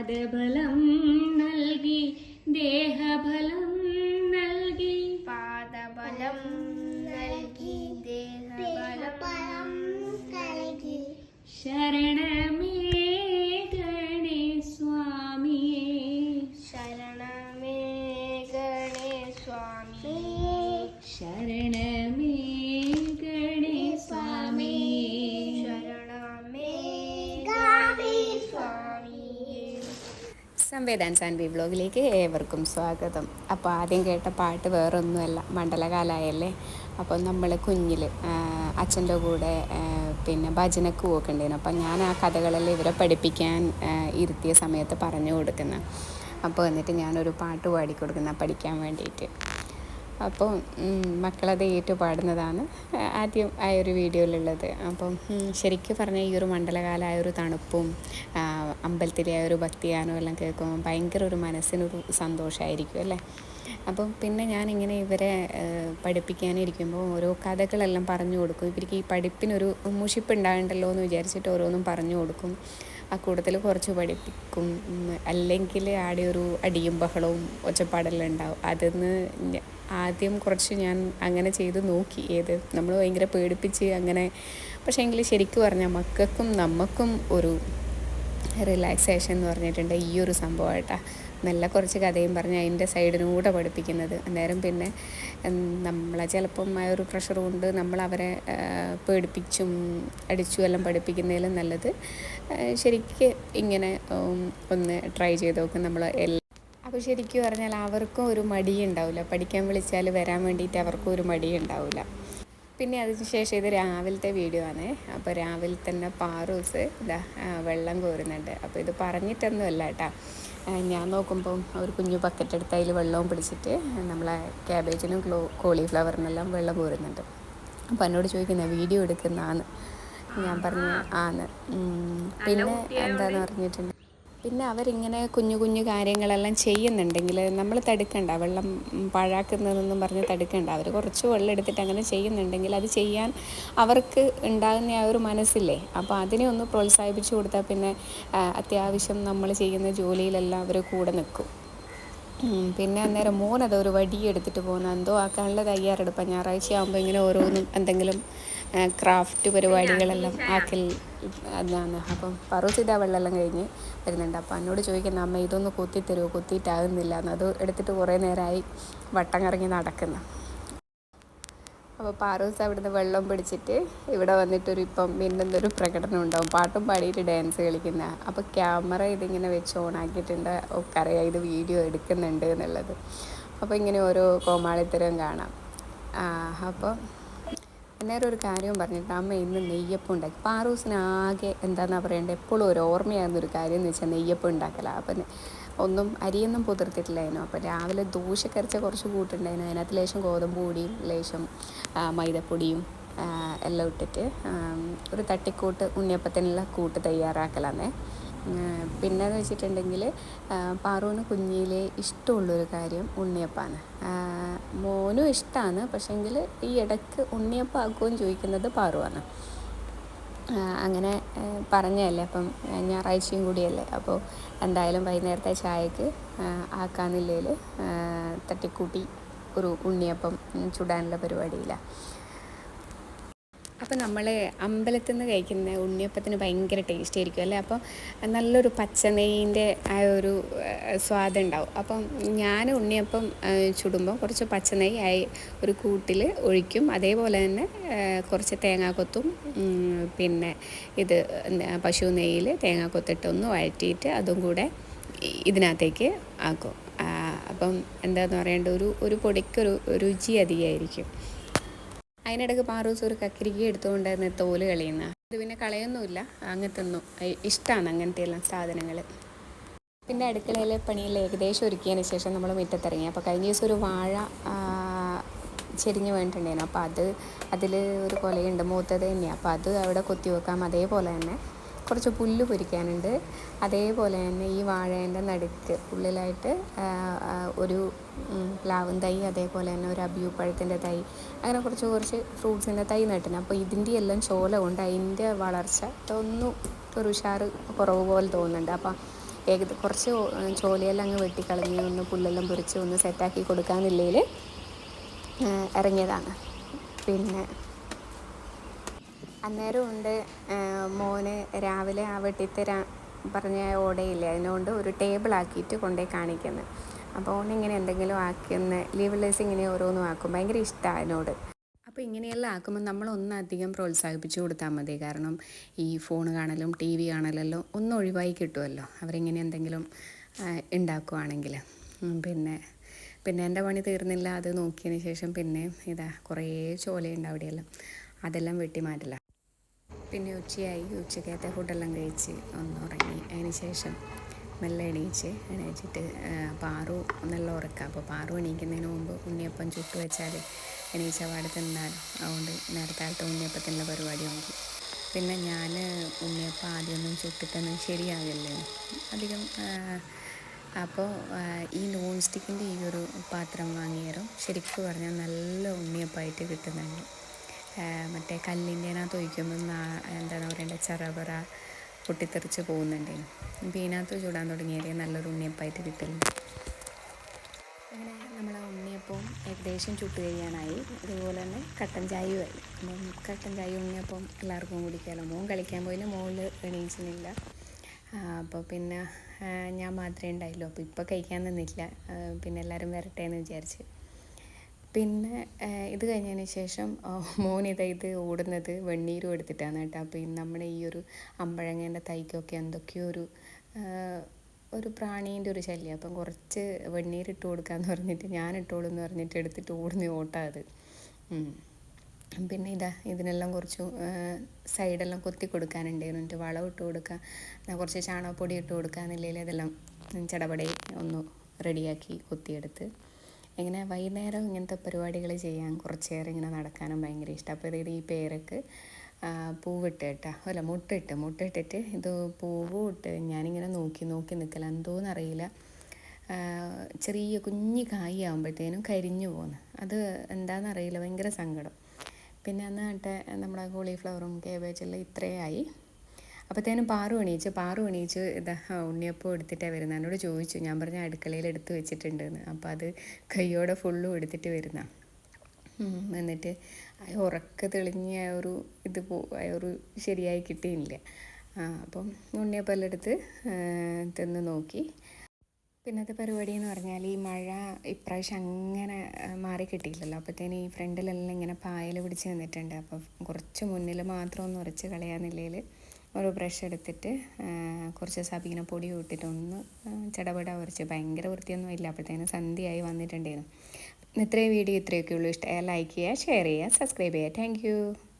പാദബലം നൽകി ദേഹബലം സംവേദാൻസ് and B വ്ലോഗിലേക്ക് ഏവർക്കും സ്വാഗതം. അപ്പോൾ ആദ്യം കേട്ട പാട്ട് വേറൊന്നുമല്ല മണ്ഡലകാലായല്ലേ? അപ്പോൾ നമ്മൾ കുഞ്ഞിൽ അച്ഛന്റെ കൂടെ പിന്നെ ഭജനക്ക് പോക്കുണ്ടായിരുന്നു അപ്പോൾ ഞാൻ ആ കഥകളെല്ലാം ഇവരെ പഠിപ്പിക്കാൻ ഇരുത്തിയ സമയത്ത് പറഞ്ഞു കൊടുക്കുന്ന. അപ്പോൾ എന്നിട്ട് ഞാനൊരു പാട്ട് പാടി കൊടുക്കുന്ന പഠിക്കാൻ വേണ്ടിയിട്ട്. അപ്പോൾ മക്കളത് ഏറ്റു പാടുന്നതാണ് ആദ്യം ആ ഒരു വീഡിയോയിലുള്ളത്. അപ്പം ശരിക്കും പറഞ്ഞാൽ ഈ ഒരു മണ്ഡലകാലമായ ഒരു തണുപ്പും ആ, അമ്പലത്തിലെ ആ ഒരു ഭക്തിഗാനവും എല്ലാം കേൾക്കുമ്പോൾ ഭയങ്കര ഒരു മനസ്സിനൊരു സന്തോഷമായിരിക്കും അല്ലേ? അപ്പം പിന്നെ ഞാനിങ്ങനെ ഇവരെ ആ, പഠിപ്പിക്കാനിരിക്കുമ്പോൾ ഓരോ കഥകളെല്ലാം പറഞ്ഞു കൊടുക്കും. ഇവർക്ക് ഈ പഠിപ്പിനൊരു മുഷിപ്പുണ്ടാകണ്ടല്ലോ എന്ന് വിചാരിച്ചിട്ട് ഓരോന്നും പറഞ്ഞു കൊടുക്കും. ആ കൂട്ടത്തിൽ കുറച്ച് പഠിപ്പിക്കും. അല്ലെങ്കിൽ ആടെ ഒരു അടിയും ബഹളവും ഒച്ചപ്പാടെല്ലാം ഉണ്ടാവും. അതെന്ന് ആദ്യം കുറച്ച് ഞാൻ അങ്ങനെ ചെയ്ത് നോക്കി. ഏത്? നമ്മൾ ഭയങ്കര പേടിപ്പിച്ച് അങ്ങനെ. പക്ഷേ എങ്കിൽ ശരിക്കും പറഞ്ഞാൽ മക്കൾക്കും നമുക്കും ഒരു റിലാക്സേഷൻ എന്ന് പറഞ്ഞിട്ടുണ്ട് ഈ ഒരു സംഭവമായിട്ടാ നല്ല കുറച്ച് കഥയും പറഞ്ഞ് അതിന്റെ സൈഡിനൂടെ പഠിപ്പിക്കുന്നത്. അന്നേരം പിന്നെ നമ്മളെ ചിലപ്പം ആ ഒരു പ്രഷർ കൊണ്ട് നമ്മൾ അവരെ പേടിപ്പിച്ചും അടിച്ചും എല്ലാം പഠിപ്പിക്കുന്നതിലും നല്ലത്. ശരിക്കും ഇങ്ങനെ ഒന്ന് ട്രൈ ചെയ്ത് നോക്കും നമ്മൾ അപ്പോൾ ശരിക്കും പറഞ്ഞാൽ അവർക്കും ഒരു മടി ഉണ്ടാവില്ല. പഠിക്കാൻ വിളിച്ചാൽ വരാൻ വേണ്ടിയിട്ട് അവർക്കും ഒരു മടി ഉണ്ടാവില്ല. പിന്നെ അതിനുശേഷം ഇത് രാവിലത്തെ വീഡിയോ ആണ്. അപ്പോൾ രാവിലെ തന്നെ പാറൂസ് ഇതാ വെള്ളം കോരുന്നുണ്ട്. അപ്പോൾ ഇത് പറഞ്ഞിട്ടൊന്നും അല്ല കേട്ടോ ഞാൻ നോക്കുമ്പം ഒരു കുഞ്ഞു ബക്കറ്റ് എടുത്ത് അതിൽ വെള്ളവും പിടിച്ചിട്ട് നമ്മളെ ക്യാബേജിനും ക്ലോ കോളിഫ്ലവറിനെല്ലാം വെള്ളം കോരുന്നുണ്ട്. അപ്പോൾ എന്നോട് ചോദിക്കുന്ന വീഡിയോ എടുക്കുന്നതാണ് ഞാൻ പറഞ്ഞു ആന്ന്. പിന്നെ എന്താണെന്ന് പറഞ്ഞിട്ടുണ്ട്? പിന്നെ അവരിങ്ങനെ കുഞ്ഞു കുഞ്ഞു കാര്യങ്ങളെല്ലാം ചെയ്യുന്നുണ്ടെങ്കിൽ നമ്മൾ തടുക്കണ്ട. വെള്ളം പാഴാക്കുന്നതെന്നും പറഞ്ഞ് തടുക്കണ്ട. അവർ കുറച്ച് വെള്ളം എടുത്തിട്ട് അങ്ങനെ ചെയ്യുന്നുണ്ടെങ്കിൽ അത് ചെയ്യാൻ അവർക്ക് ഉണ്ടാകുന്ന ആ ഒരു മനസ്സില്ലേ? അപ്പോൾ അതിനെ ഒന്ന് പ്രോത്സാഹിപ്പിച്ചു കൊടുത്താൽ പിന്നെ അത്യാവശ്യം നമ്മൾ ചെയ്യുന്ന ജോലിയിലെല്ലാം അവർ കൂടെ നിൽക്കും. പിന്നെ അന്നേരം മോൻ അത് ഒരു വടി എടുത്തിട്ട് പോകുന്ന. എന്തോ ആക്കാനുള്ള തയ്യാറെടുപ്പാണ് ഞായറാഴ്ച ആകുമ്പോൾ ഇങ്ങനെ ഓരോന്നും എന്തെങ്കിലും ക്രാഫ്റ്റ് പരിപാടികളെല്ലാം ആക്കൽ അതാണ്. അപ്പം പറൂസിത വെള്ളമെല്ലാം കഴിഞ്ഞ് വരുന്നുണ്ട്. അപ്പം എന്നോട് ചോദിക്കുന്ന അമ്മ ഇതൊന്ന് കുത്തിത്തരുമോ കുത്തിയിട്ടാകുന്നില്ല. എന്ന്. അത് എടുത്തിട്ട് കുറേ നേരമായി വട്ടം കറങ്ങി നടക്കുന്നു. അപ്പോൾ പാറൂസ് അവിടുന്ന് വെള്ളം പിടിച്ചിട്ട് ഇവിടെ വന്നിട്ടൊരു ഇപ്പം മിന്നുന്നൊരു പ്രകടനം ഉണ്ടാവും. പാട്ടും പാടിയിട്ട് ഡാൻസ് കളിക്കുന്ന. അപ്പോൾ ക്യാമറ ഇതിങ്ങനെ വെച്ച് ഓണാക്കിയിട്ടുണ്ട് ഒക്കെ അറിയാം ഇത് വീഡിയോ എടുക്കുന്നുണ്ട് എന്നുള്ളത്. അപ്പോൾ ഇങ്ങനെ ഓരോ കോമാളിത്തരം കാണാം. അപ്പോൾ അന്നേരം ഒരു കാര്യവും പറഞ്ഞിട്ട് അമ്മ ഇന്ന് നെയ്യപ്പം ഉണ്ടാക്കി. പാറൂസിന് ആകെ എന്താണെന്നാ പറയേണ്ടത്? എപ്പോഴും ഒരു ഓർമ്മയാകുന്ന ഒരു കാര്യം എന്ന് വെച്ചാൽ നെയ്യപ്പം ഉണ്ടാക്കലാണ് അപ്പം ഒന്നും അരിയൊന്നും പുതിർത്തിട്ടില്ലായിരുന്നു. അപ്പോൾ രാവിലെ ദോശ ദോശക്കരച്ച കുറച്ച് കൂട്ടുണ്ടായിരുന്നു. അതിനകത്ത് ലേശം ഗോതമ്പ് പൊടിയും ലേശം മൈദപ്പൊടിയും എല്ലാം ഇട്ടിട്ട് ഒരു തട്ടിക്കൂട്ട് ഉണ്ണിയപ്പത്തിനുള്ള കൂട്ട് തയ്യാറാക്കലാന്നേ. പിന്നെന്ന് വെച്ചിട്ടുണ്ടെങ്കിൽ പാറുവിന് കുഞ്ഞിലെ ഇഷ്ടമുള്ളൊരു കാര്യം ഉണ്ണിയപ്പാണ്. മോനും ഇഷ്ടമാണ് പക്ഷേങ്കിൽ ഈ ഇടയ്ക്ക് ഉണ്ണിയപ്പം ആക്കുമെന്ന് ചോദിക്കുന്നത് പാറുവാണ്. അങ്ങനെ പറഞ്ഞല്ലേ അപ്പം ഞായറാഴ്ചയും കൂടിയല്ലേ? അപ്പോൾ എന്തായാലും വൈകുന്നേരത്തെ ചായക്ക് ആ, ആക്കാന്നില്ലേൽ തട്ടിക്കൂട്ടി ഒരു ഉണ്ണിയപ്പം ചുടാനുള്ള പരിപാടിയിലാണ് അപ്പോൾ നമ്മൾ അമ്പലത്തിൽ നിന്ന് കഴിക്കുന്ന ഉണ്ണിയപ്പത്തിന് ഭയങ്കര ടേസ്റ്റ് ആയിരിക്കും അല്ലേ? അപ്പോൾ നല്ലൊരു പച്ച നെയ്യിന്റെ ആ ഒരു സ്വാദുണ്ടാവും അപ്പം ഞാൻ ഉണ്ണിയപ്പം ചുടുമ്പോൾ കുറച്ച് പച്ച നെയ്യ് ആയി ഒരു കൂട്ടിൽ ഒഴിക്കും. അതേപോലെ തന്നെ കുറച്ച് തേങ്ങാക്കൊത്തും പിന്നെ ഇത് പശു നെയ്യിൽ തേങ്ങാക്കൊത്തിട്ടൊന്ന് വഴറ്റിയിട്ട് അതും കൂടെ ഇതിനകത്തേക്ക് ആക്കും. അപ്പം എന്താന്ന് പറയേണ്ട ഒരു ഒരു പൊടിക്കൊരു രുചി അധികമായിരിക്കും അതിനിടയ്ക്ക് പാറൂസ് ഒരു കക്കിരിക്ക എടുത്തുകൊണ്ടായിരുന്നു തോൽ കളയുന്ന അത് പിന്നെ കളയൊന്നുമില്ല. അങ്ങനത്തെ ഒന്നും ഇഷ്ടമാണ് അങ്ങനത്തെ എല്ലാം സാധനങ്ങൾ. പിന്നെ അടുക്കളയിലെ പണിയിൽ ഏകദേശം ഒരുക്കിയതിന് ശേഷം നമ്മൾ മുറ്റത്തിറങ്ങി. അപ്പോൾ കഴിഞ്ഞ ദിവസം ഒരു വാഴ ചെരിഞ്ഞ് വേണ്ടിട്ടുണ്ടായിരുന്നു അപ്പോൾ അത് അതിൽ ഒരു കൊലയുണ്ട്. മൂത്തത് തന്നെയാണ്. അപ്പോൾ അത് അവിടെ കൊത്തി വെക്കാം. അതേപോലെ തന്നെ കുറച്ച് പുല്ല് പൊരിക്കാനുണ്ട്. അതേപോലെ തന്നെ ഈ വാഴേന്റെ നടുക്ക് ഉള്ളിലായിട്ട് ഒരു പ്ലാവും തൈ അതേപോലെ തന്നെ ഒരു അബിയു പഴത്തിന്റെ തൈ അങ്ങനെ കുറച്ച് കുറച്ച് ഫ്രൂട്ട്സിന്റെ തൈ നട്ടിന്. അപ്പോൾ ഇതിന്റെ എല്ലാം ചോല കൊണ്ട് അതിന്റെ വളർച്ച ഒന്നും ഒരു ഉഷാറ് കുറവ് പോലെ തോന്നുന്നുണ്ട്. അപ്പം ഏകദേശം കുറച്ച് ചോലയെല്ലാം അങ്ങ് വെട്ടിക്കളഞ്ഞ് ഒന്ന് പുല്ലെല്ലാം പൊരിച്ച് ഒന്ന് സെറ്റാക്കി കൊടുക്കാമെന്നില്ലെങ്കിൽ ഇറങ്ങിയതാണ്. പിന്നെ അന്നേരം ഉണ്ട് മോന് രാവിലെ ആ വെട്ടിത്തരാൻ പറഞ്ഞ ഓടയില്ല അതിനോണ്ട് ഒരു ടേബിൾ ആക്കിയിട്ട് കൊണ്ടേ കാണിക്കുന്നത് അപ്പോൾ ഓനിങ്ങനെ എന്തെങ്കിലും ആക്കുന്ന ലീവ്ലെസ് ഇങ്ങനെ ഓരോന്നും ആക്കും ഭയങ്കര ഇഷ്ടമാണ് അതിനോട് അപ്പോൾ ഇങ്ങനെയെല്ലാം ആക്കുമ്പോൾ നമ്മൾ ഒന്നധികം പ്രോത്സാഹിപ്പിച്ചു കൊടുത്താൽ മതി. കാരണം ഈ ഫോൺ കാണലും ടി വി കാണലെല്ലാം ഒന്നും ഒഴിവായി കിട്ടുമല്ലോ അവരിങ്ങനെ എന്തെങ്കിലും ഉണ്ടാക്കുവാണെങ്കിൽ പിന്നെ പിന്നെ എന്റെ പണി തീർന്നില്ല അത് നോക്കിയതിന് ശേഷം പിന്നെ ഇതാ കുറേ ചോലയുണ്ട് അവിടെയെല്ലാം. അതെല്ലാം വെട്ടി മാറ്റില്ല പിന്നെ ഉച്ചയായി. ഉച്ചക്കത്തെ ഫുഡെല്ലാം കഴിച്ച് ഒന്ന് ഉറങ്ങി. അതിന് ശേഷം മെല്ലെ എണീച്ച് എണീച്ചിട്ട് പാറു നല്ല ഉറക്കാം. അപ്പോൾ പാറു എണീക്കുന്നതിന് മുമ്പ് ഉണ്ണിയപ്പം ചുട്ട് വെച്ചാൽ എണീച്ച പാട് തിന്നാലോ അതുകൊണ്ട് നേരത്തെ ഉണ്ണിയപ്പത്തിന്റെ പരിപാടി നോക്കി പിന്നെ ഞാൻ ഉണ്ണിയപ്പം ആദ്യമൊന്നും ചുട്ടിട്ടൊന്നും ശരിയാകില്ലേ അധികം അപ്പോൾ ഈ നോൺ സ്റ്റിക്കിന്റെ ഈ ഒരു പാത്രം വാങ്ങിയാലും ശരിക്കും പറഞ്ഞാൽ നല്ല ഉണ്ണിയപ്പമായിട്ട് കിട്ടുന്നുണ്ട്. മറ്റേ കല്ലിന്റെനകത്ത് ഒഴിക്കുമ്പോൾ എന്താണ് പറയേണ്ടത് ചറപറ പൊട്ടിത്തെറിച്ച് പോകുന്നുണ്ട്. ഇപ്പം ഇതിനകത്ത് ചൂടാൻ തുടങ്ങിയത് നല്ലൊരു ഉണ്ണിയപ്പായിട്ട് കിട്ടുന്നുണ്ട് അങ്ങനെ നമ്മൾ ഉണ്ണിയപ്പം ഏകദേശം ചുട്ട് കഴിയാനായി. അതുപോലെ തന്നെ കട്ടൻ ചായയുമായി അപ്പം കട്ടൻ ചായ ഉണ്ണിയപ്പം എല്ലാവർക്കും കുടിക്കാമല്ലോ മോൻ കളിക്കാൻ പോയിന് മോൾ എണീച്ചിനില്ല. അപ്പോൾ പിന്നെ ഞാൻ മാത്രമേ ഉണ്ടായുള്ളൂ. അപ്പോൾ ഇപ്പോൾ കഴിക്കാൻ നിന്നില്ല. പിന്നെ എല്ലാവരും വരട്ടെ എന്ന് വിചാരിച്ച്. പിന്നെ ഇത് കഴിഞ്ഞതിന് ശേഷം മോൻ ഇതാ ഇത് ഓടുന്നത് വെണ്ണീരും എടുത്തിട്ടാണ് കേട്ടോ. അപ്പോൾ നമ്മുടെ ഈ ഒരു അമ്പഴങ്ങേന്റെ തൈക്കൊക്കെ എന്തൊക്കെയോ ഒരു ഒരു പ്രാണീന്റെ ഒരു ശല്യം. അപ്പം കുറച്ച് വെണ്ണീരിട്ട് കൊടുക്കാമെന്ന് പറഞ്ഞിട്ട് ഞാൻ ഇട്ടോളൂ എന്ന് പറഞ്ഞിട്ട് എടുത്തിട്ട് ഓടുന്ന ഓട്ടാ അത്. പിന്നെ ഇതാ ഇതിനെല്ലാം കുറച്ച് സൈഡെല്ലാം കൊത്തി കൊടുക്കാനുണ്ടായിരുന്നു. എന്നിട്ട് വളം ഇട്ട് കൊടുക്കാം. കുറച്ച് ചാണകപ്പൊടി ഇട്ട് കൊടുക്കാന്നില്ലെങ്കിൽ അതെല്ലാം ചടപടയിൽ ഒന്ന് റെഡിയാക്കി കൊത്തിയെടുത്ത്. ഇങ്ങനെ വൈകുന്നേരം ഇങ്ങനത്തെ പരിപാടികൾ ചെയ്യാൻ കുറച്ചേരം ഇങ്ങനെ നടക്കാനും ഭയങ്കര ഇഷ്ടം. അപ്പോൾ ഇത് ഈ പേരക്ക് പൂവിട്ട് കേട്ടോ. അല്ല മുട്ടിട്ട്. മുട്ടിട്ടിട്ട് ഇത് പൂവ് ഇട്ട് ഞാനിങ്ങനെ നോക്കി നോക്കി നിൽക്കല എന്തോന്നറിയില്ല. ചെറിയ കുഞ്ഞ് കായ് ആകുമ്പോഴത്തേനും കരിഞ്ഞു പോകുന്നു അത് എന്താണെന്നറിയില്ല ഭയങ്കര സങ്കടം. പിന്നെ അന്ന് നട്ടെ നമ്മുടെ കോളിഫ്ലവറും കേബേജെല്ലാം ഇത്രയായി. അപ്പോഴത്തേനും പാറു എണീച്ച് പാറു എണീച്ച് ഇതാ ഉണ്ണിയപ്പം എടുത്തിട്ടാണ് വരുന്നത് എന്നോട് ചോദിച്ചു ഞാൻ പറഞ്ഞ അടുക്കളയിൽ എടുത്ത് വെച്ചിട്ടുണ്ടെന്ന്. അപ്പോൾ അത് കയ്യോടെ ഫുള്ളും എടുത്തിട്ട് വരുന്ന. എന്നിട്ട് ഉറക്ക തെളിഞ്ഞ ഒരു ഇത് പോ ഒരു ശരിയായി കിട്ടിയില്ല. അപ്പം ഉണ്ണിയപ്പം എല്ലാം എടുത്ത് തിന്ന് നോക്കി. പിന്നത്തെ പരിപാടി എന്ന് പറഞ്ഞാൽ ഈ മഴ ഇപ്രാവശ്യം അങ്ങനെ മാറി കിട്ടിയില്ലല്ലോ. അപ്പോഴത്തേന് ഈ ഫ്രണ്ടിലെല്ലാം ഇങ്ങനെ പായൽ പിടിച്ച് നിന്നിട്ടുണ്ട്. അപ്പം കുറച്ച് മുന്നിൽ മാത്രം ഒന്ന് ഉറച്ച് കളയാന്നില്ലെങ്കിൽ ഒരു ബ്രഷ് എടുത്തിട്ട് കുറച്ച് സബീന പൊടി ഇട്ടിട്ട് ഒന്ന് ആ, ചടപട കുറച്ച് ഭയങ്കര വൃത്തിയൊന്നും ഇല്ല അപ്പോഴത്തേന് സന്ധ്യയായി വന്നിട്ടുണ്ടായിരുന്നു. ഇത്രയും വീഡിയോ ഇത്രയൊക്കെ ഉള്ളൂ ഇഷ്ടമായ ലൈക്ക് ചെയ്യുക ഷെയർ ചെയ്യുക സബ്സ്ക്രൈബ് ചെയ്യുക. താങ്ക്